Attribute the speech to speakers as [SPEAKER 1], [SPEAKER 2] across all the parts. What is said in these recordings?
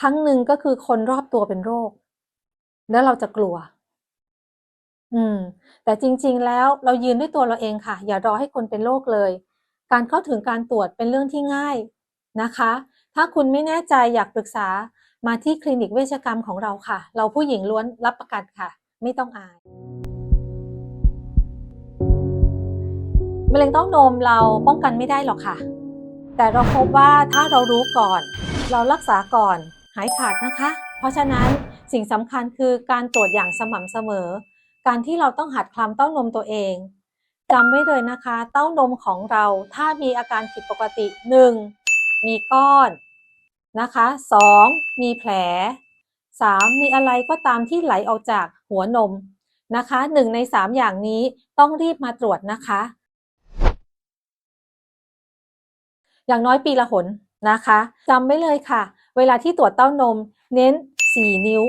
[SPEAKER 1] ครั้งหนึ่งก็คือคนรอบตัวเป็นโรค แล้วเราจะกลัว อืม แต่จริง ๆ แล้วเรายืนด้วยตัวเราเองค่ะ อย่ารอให้คนเป็นโรคเลย การเข้าถึงการตรวจเป็นเรื่องที่ง่ายนะคะ ถ้าคุณไม่แน่ใจอยากปรึกษามาที่คลินิกเวชกรรมของเราค่ะ เราผู้หญิงล้วนรับประกันค่ะ ไม่ต้องอายมะเร็งเต้านมเราป้องกันไม่ได้หรอกค่ะ แต่เราพบว่าถ้าเรารู้ก่อน เรารักษาก่อนายขาดนะคะ เพราะฉะนั้นสิ่งสำคัญคือการตรวจอย่างสม่ำเสมอ การที่เราต้องหัดคลำเต้านมตัวเองจำไว้เลยนะคะ เต้านมของเราถ้ามีอาการผิดปกติ 1. มีก้อนนะคะ 2. มีแผล 3. มีอะไรก็ตามที่ไหลออกจากหัวนมนะคะ 1 ใน 3 อย่างนี้ต้องรีบมาตรวจนะคะ อย่างน้อยปีละหนนะคะจำไว้เลยค่ะ เวลาที่ตรวจเต้านม เน้น 4 นิ้ว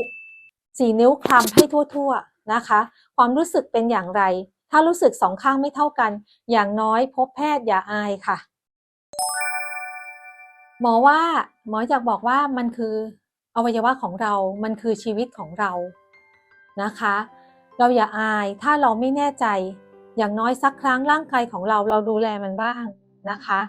[SPEAKER 1] 4 นิ้วคลำให้ทั่วๆนะคะ ความรู้สึกเป็นอย่างไร ถ้ารู้สึกสองข้างไม่เท่ากัน อย่างน้อยพบแพทย์อย่าอายค่ะ หมอว่าหมออยากบอกว่ามันคืออวัยวะของเรา มันคือชีวิตของเรานะคะ เราอย่าอายถ้าเราไม่แน่ใจ อย่างน้อยสักครั้งร่างกายของเราเราดูแลมันบ้างนะคะ